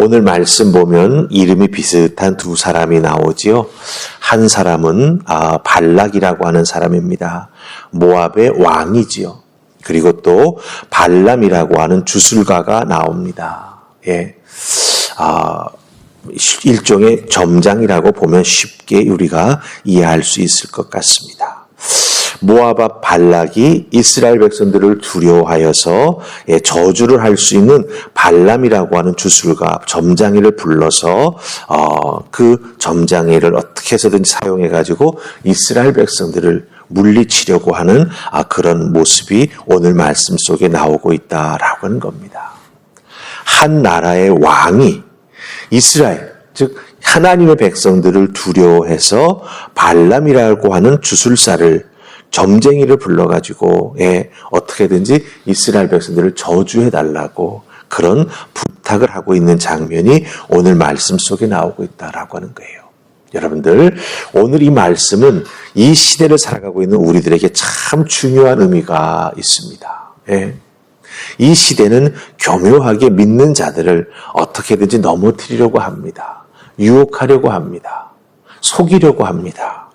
오늘 말씀 보면 이름이 비슷한 두 사람이 나오지요. 한 사람은 아, 발락이라고 하는 사람입니다. 모압의 왕이지요. 그리고 또 발람이라고 하는 주술가가 나옵니다. 예. 아, 일종의 점장이라고 보면 쉽게 우리가 이해할 수 있을 것 같습니다. 모아바 발락이 이스라엘 백성들을 두려워하여서 예, 저주를 할 수 있는 발람이라고 하는 주술가 점장이를 불러서 어, 그 점장이를 어떻게 해서든지 사용해 가지고 이스라엘 백성들을 물리치려고 하는 아, 그런 모습이 오늘 말씀 속에 나오고 있다라고 하는 겁니다. 한 나라의 왕이 이스라엘 즉 하나님의 백성들을 두려워해서 발람이라고 하는 주술사를 점쟁이를 불러가지고 예, 어떻게든지 이스라엘 백성들을 저주해 달라고 그런 부탁을 하고 있는 장면이 오늘 말씀 속에 나오고 있다라고 하는 거예요. 여러분들 오늘 이 말씀은 이 시대를 살아가고 있는 우리들에게 참 중요한 의미가 있습니다. 예. 이 시대는 교묘하게 믿는 자들을 어떻게든지 넘어뜨리려고 합니다. 유혹하려고 합니다. 속이려고 합니다.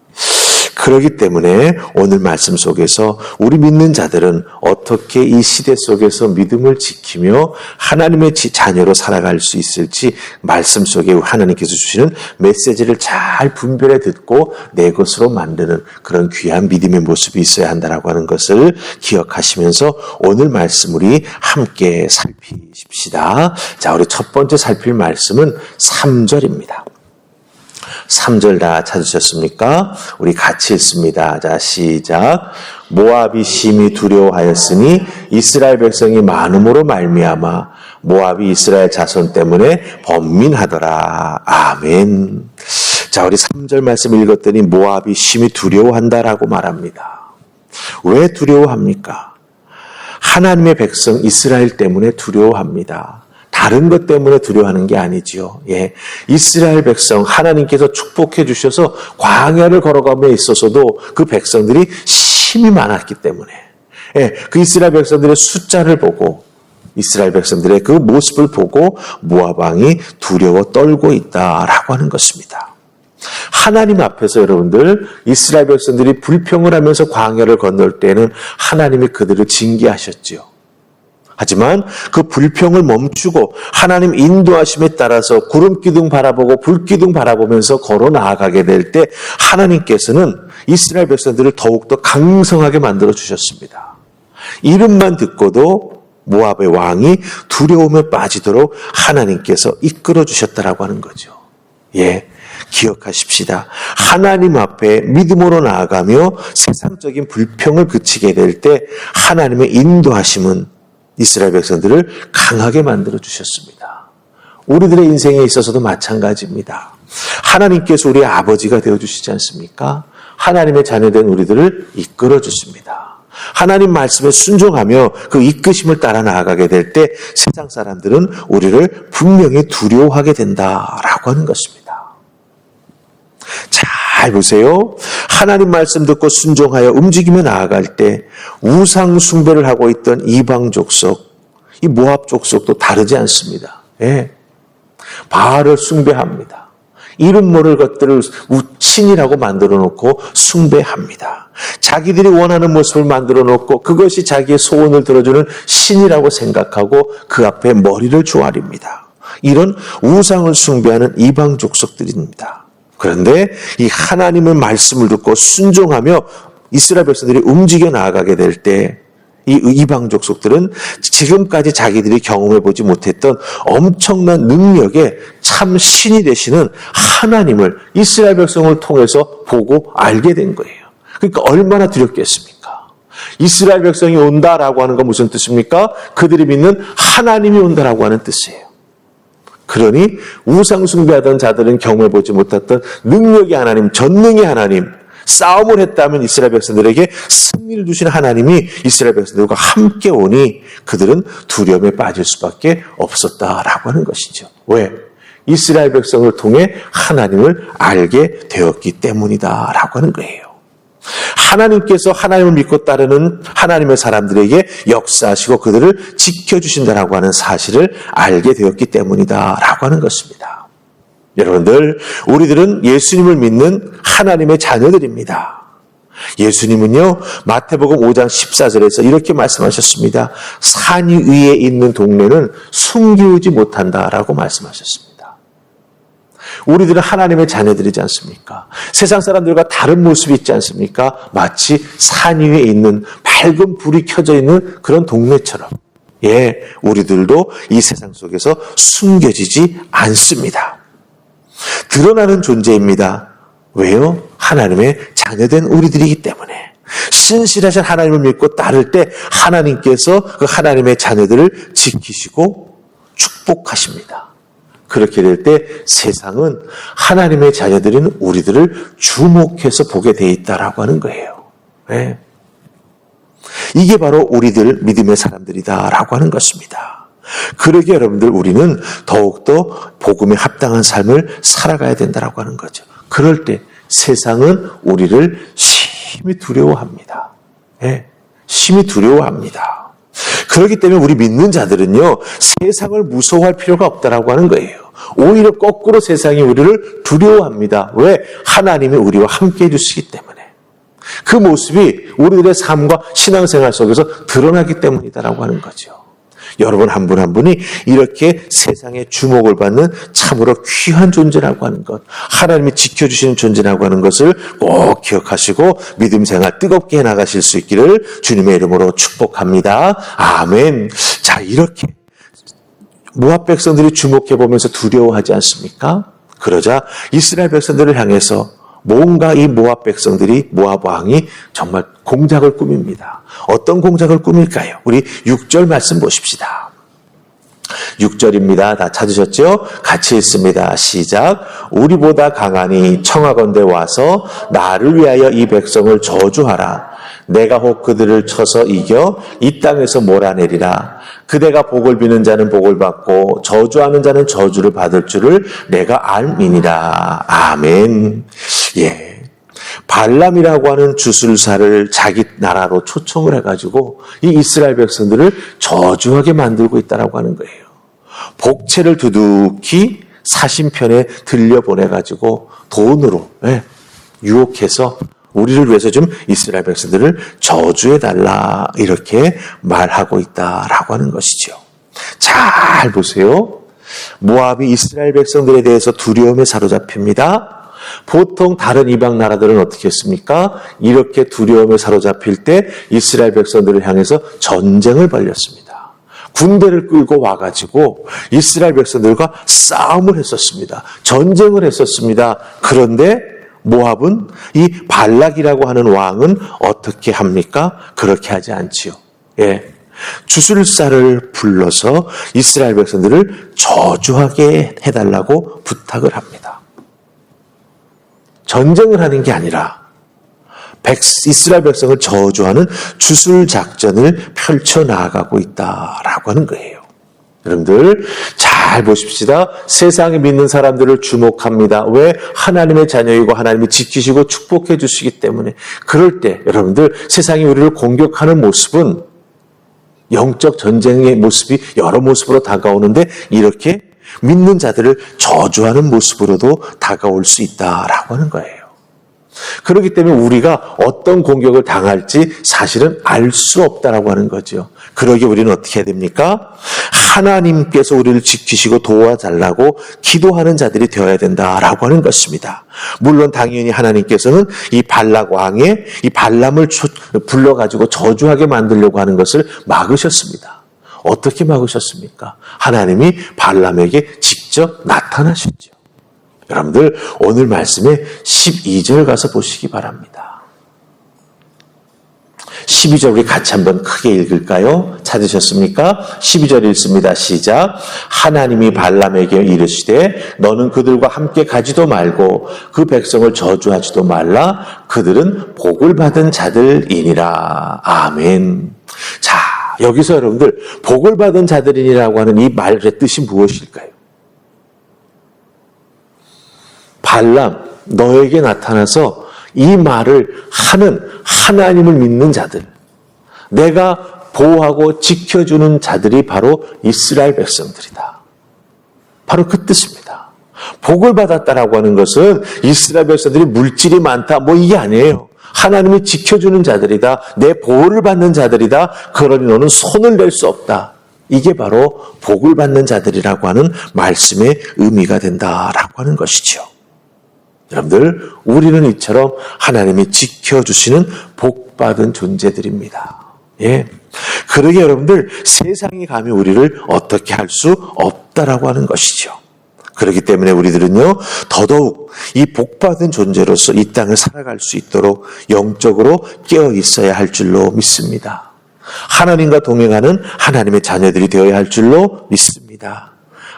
그러기 때문에 오늘 말씀 속에서 우리 믿는 자들은 어떻게 이 시대 속에서 믿음을 지키며 하나님의 자녀로 살아갈 수 있을지 말씀 속에 하나님께서 주시는 메시지를 잘 분별해 듣고 내 것으로 만드는 그런 귀한 믿음의 모습이 있어야 한다라고 하는 것을 기억하시면서 오늘 말씀 우리 함께 살피십시다. 자, 우리 첫 번째 살필 말씀은 3절입니다. 3절 다 찾으셨습니까? 우리 같이 읽습니다. 자, 시작. 모압이 심히 두려워하였으니 이스라엘 백성이 많음으로 말미암아 모압이 이스라엘 자손 때문에 번민하더라. 아멘. 자, 우리 3절 말씀 읽었더니 모압이 심히 두려워한다라고 말합니다. 왜 두려워합니까? 하나님의 백성 이스라엘 때문에 두려워합니다. 다른 것 때문에 두려워하는 게 아니지요. 예. 이스라엘 백성 하나님께서 축복해 주셔서 광야를 걸어가며 있어서도 그 백성들이 심이 많았기 때문에 예. 그 이스라엘 백성들의 숫자를 보고 이스라엘 백성들의 그 모습을 보고 모압 왕이 두려워 떨고 있다라고 하는 것입니다. 하나님 앞에서 여러분들 이스라엘 백성들이 불평을 하면서 광야를 건널 때는 하나님이 그들을 징계하셨지요. 하지만 그 불평을 멈추고 하나님 인도하심에 따라서 구름 기둥 바라보고 불 기둥 바라보면서 걸어 나아가게 될 때 하나님께서는 이스라엘 백성들을 더욱더 강성하게 만들어 주셨습니다. 이름만 듣고도 모압의 왕이 두려움에 빠지도록 하나님께서 이끌어 주셨다라고 하는 거죠. 예. 기억하십시다. 하나님 앞에 믿음으로 나아가며 세상적인 불평을 그치게 될 때 하나님의 인도하심은 이스라엘 백성들을 강하게 만들어 주셨습니다. 우리들의 인생에 있어서도 마찬가지입니다. 하나님께서 우리의 아버지가 되어 주시지 않습니까? 하나님의 자녀된 우리들을 이끌어 주십니다. 하나님 말씀에 순종하며 그 이끄심을 따라 나아가게 될 때 세상 사람들은 우리를 분명히 두려워하게 된다라고 하는 것입니다. 잘 보세요. 하나님 말씀 듣고 순종하여 움직이며 나아갈 때 우상 숭배를 하고 있던 이방 족속, 이 모압 족속도 다르지 않습니다. 예. 바알을 숭배합니다. 이름 모를 것들을 신이라고 만들어 놓고 숭배합니다. 자기들이 원하는 모습을 만들어 놓고 그것이 자기의 소원을 들어주는 신이라고 생각하고 그 앞에 머리를 조아립니다. 이런 우상을 숭배하는 이방 족속들입니다. 그런데 이 하나님의 말씀을 듣고 순종하며 이스라엘 백성들이 움직여 나아가게 될 때 이 이방 족속들은 지금까지 자기들이 경험해 보지 못했던 엄청난 능력에 참 신이 되시는 하나님을 이스라엘 백성을 통해서 보고 알게 된 거예요. 그러니까 얼마나 두렵겠습니까? 이스라엘 백성이 온다라고 하는 건 무슨 뜻입니까? 그들이 믿는 하나님이 온다라고 하는 뜻이에요. 그러니 우상 숭배하던 자들은 경험해보지 못했던 능력의 하나님, 전능의 하나님, 싸움을 했다면 이스라엘 백성들에게 승리를 주신 하나님이 이스라엘 백성들과 함께 오니 그들은 두려움에 빠질 수밖에 없었다라고 하는 것이죠. 왜? 이스라엘 백성을 통해 하나님을 알게 되었기 때문이다라고 하는 거예요. 하나님께서 하나님을 믿고 따르는 하나님의 사람들에게 역사하시고 그들을 지켜주신다라고 하는 사실을 알게 되었기 때문이다라고 하는 것입니다. 여러분들, 우리들은 예수님을 믿는 하나님의 자녀들입니다. 예수님은요, 마태복음 5장 14절에서 이렇게 말씀하셨습니다. 산 위에 있는 동네는 숨기우지 못한다라고 말씀하셨습니다. 우리들은 하나님의 자녀들이지 않습니까? 세상 사람들과 다른 모습이 있지 않습니까? 마치 산 위에 있는 밝은 불이 켜져 있는 그런 동네처럼. 예, 우리들도 이 세상 속에서 숨겨지지 않습니다. 드러나는 존재입니다. 왜요? 하나님의 자녀된 우리들이기 때문에. 신실하신 하나님을 믿고 따를 때 하나님께서 그 하나님의 자녀들을 지키시고 축복하십니다. 그렇게 될 때 세상은 하나님의 자녀들인 우리들을 주목해서 보게 돼 있다라고 하는 거예요. 네. 이게 바로 우리들 믿음의 사람들이다라고 하는 것입니다. 그러기에 여러분들 우리는 더욱더 복음에 합당한 삶을 살아가야 된다라고 하는 거죠. 그럴 때 세상은 우리를 심히 두려워합니다. 네. 심히 두려워합니다. 그렇기 때문에 우리 믿는 자들은요, 세상을 무서워할 필요가 없다라고 하는 거예요. 오히려 거꾸로 세상이 우리를 두려워합니다. 왜? 하나님이 우리와 함께 해주시기 때문에. 그 모습이 우리들의 삶과 신앙생활 속에서 드러나기 때문이다라고 하는 거죠. 여러분 한분한 분이 이렇게 세상의 주목을 받는 참으로 귀한 존재라고 하는 것, 하나님이 지켜주시는 존재라고 하는 것을 꼭 기억하시고 믿음 생활 뜨겁게 해나가실 수 있기를 주님의 이름으로 축복합니다. 아멘. 자, 이렇게 모압 백성들이 주목해 보면서 두려워하지 않습니까? 그러자 이스라엘 백성들을 향해서 뭔가 이 모압 백성들이 모압 왕이 정말 공작을 꾸밉니다. 어떤 공작을 꾸밀까요? 우리 6절 말씀 보십시다. 6절입니다. 다 찾으셨죠? 같이 읽습니다. 시작. 우리보다 강하니 청하건대 와서 나를 위하여 이 백성을 저주하라. 내가 혹 그들을 쳐서 이겨 이 땅에서 몰아내리라. 그대가 복을 비는 자는 복을 받고 저주하는 자는 저주를 받을 줄을 내가 알미니라. 아멘. 예. 발람이라고 하는 주술사를 자기 나라로 초청을 해가지고 이 이스라엘 백성들을 저주하게 만들고 있다라고 하는 거예요. 복채를 두둑히 사심편에 들려보내가지고 돈으로 예, 유혹해서 우리를 위해서 좀 이스라엘 백성들을 저주해 달라 이렇게 말하고 있다라고 하는 것이죠. 잘 보세요. 모압이 이스라엘 백성들에 대해서 두려움에 사로잡힙니다. 보통 다른 이방 나라들은 어떻게 했습니까? 이렇게 두려움에 사로잡힐 때 이스라엘 백성들을 향해서 전쟁을 벌였습니다. 군대를 끌고 와가지고 이스라엘 백성들과 싸움을 했었습니다. 전쟁을 했었습니다. 그런데 모압은 이 발락이라고 하는 왕은 어떻게 합니까? 그렇게 하지 않지요. 예. 주술사를 불러서 이스라엘 백성들을 저주하게 해달라고 부탁을 합니다. 전쟁을 하는 게 아니라 백, 이스라엘 백성을 저주하는 주술 작전을 펼쳐 나가고 있다라고 하는 거예요. 여러분들 잘 보십시다. 세상에 믿는 사람들을 주목합니다. 왜? 하나님의 자녀이고 하나님이 지키시고 축복해 주시기 때문에. 그럴 때 여러분들 세상이 우리를 공격하는 모습은 영적 전쟁의 모습이 여러 모습으로 다가오는데 이렇게 믿는 자들을 저주하는 모습으로도 다가올 수 있다라고 하는 거예요. 그렇기 때문에 우리가 어떤 공격을 당할지 사실은 알 수 없다라고 하는 거죠. 그러기 우리는 어떻게 해야 됩니까? 하나님께서 우리를 지키시고 도와달라고 기도하는 자들이 되어야 된다라고 하는 것입니다. 물론 당연히 하나님께서는 이 발락 왕의 이 발람을 불러가지고 저주하게 만들려고 하는 것을 막으셨습니다. 어떻게 막으셨습니까? 하나님이 발람에게 직접 나타나셨죠. 여러분들 오늘 말씀에 12절 가서 보시기 바랍니다. 12절 우리 같이 한번 크게 읽을까요? 찾으셨습니까? 12절 읽습니다. 시작. 하나님이 발람에게 이르시되 너는 그들과 함께 가지도 말고 그 백성을 저주하지도 말라. 그들은 복을 받은 자들이니라. 아멘. 자, 여기서 여러분들 복을 받은 자들이라고 하는 이 말의 뜻이 무엇일까요? 발람 너에게 나타나서 이 말을 하는 하나님을 믿는 자들, 내가 보호하고 지켜주는 자들이 바로 이스라엘 백성들이다. 바로 그 뜻입니다. 복을 받았다라고 하는 것은 이스라엘 백성들이 물질이 많다, 뭐 이게 아니에요. 하나님이 지켜주는 자들이다. 내 보호를 받는 자들이다. 그러니 너는 손을 낼 수 없다. 이게 바로 복을 받는 자들이라고 하는 말씀의 의미가 된다라고 하는 것이죠. 여러분들, 우리는 이처럼 하나님이 지켜주시는 복받은 존재들입니다. 예. 그러게 여러분들, 세상이 감히 우리를 어떻게 할 수 없다라고 하는 것이죠. 그렇기 때문에 우리들은요, 더더욱 이 복받은 존재로서 이 땅을 살아갈 수 있도록 영적으로 깨어 있어야 할 줄로 믿습니다. 하나님과 동행하는 하나님의 자녀들이 되어야 할 줄로 믿습니다.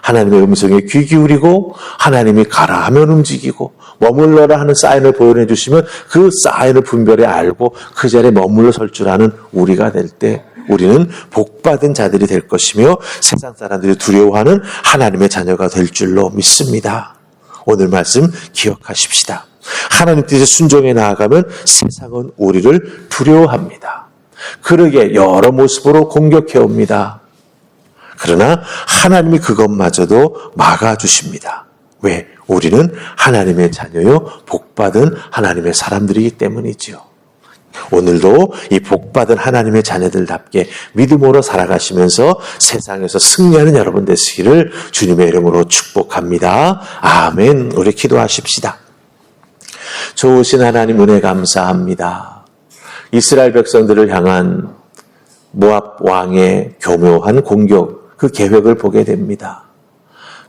하나님의 음성에 귀 기울이고 하나님이 가라 하면 움직이고 머물러라 하는 사인을 보여내 주시면 그 사인을 분별해 알고 그 자리에 머물러 설 줄 아는 우리가 될 때 우리는 복받은 자들이 될 것이며 세상 사람들이 두려워하는 하나님의 자녀가 될 줄로 믿습니다. 오늘 말씀 기억하십시다. 하나님 뜻에 순종해 나아가면 세상은 우리를 두려워합니다. 그러게 여러 모습으로 공격해 옵니다. 그러나 하나님이 그것마저도 막아주십니다. 왜? 우리는 하나님의 자녀요, 복받은 하나님의 사람들이기 때문이지요. 오늘도 이 복받은 하나님의 자녀들답게 믿음으로 살아가시면서 세상에서 승리하는 여러분 되시기를 주님의 이름으로 축복합니다. 아멘. 우리 기도하십시다. 좋으신 하나님 은혜 감사합니다. 이스라엘 백성들을 향한 모압 왕의 교묘한 공격, 그 계획을 보게 됩니다.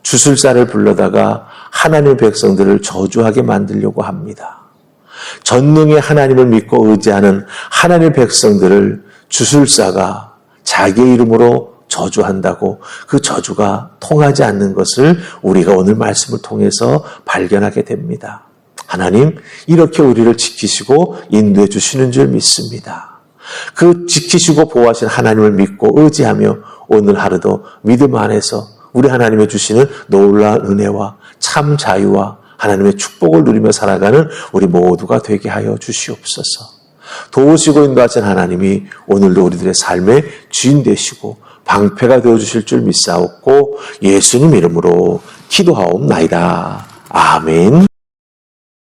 주술사를 불러다가 하나님의 백성들을 저주하게 만들려고 합니다. 전능의 하나님을 믿고 의지하는 하나님의 백성들을 주술사가 자기 이름으로 저주한다고 그 저주가 통하지 않는 것을 우리가 오늘 말씀을 통해서 발견하게 됩니다. 하나님, 이렇게 우리를 지키시고 인도해 주시는 줄 믿습니다. 그 지키시고 보호하신 하나님을 믿고 의지하며 오늘 하루도 믿음 안에서 우리 하나님의 주시는 놀라운 은혜와 참 자유와 하나님의 축복을 누리며 살아가는 우리 모두가 되게 하여 주시옵소서. 도우시고 인도하신 하나님이 오늘도 우리들의 삶의 주인 되시고 방패가 되어 주실 줄 믿사옵고 예수님 이름으로 기도하옵나이다. 아멘.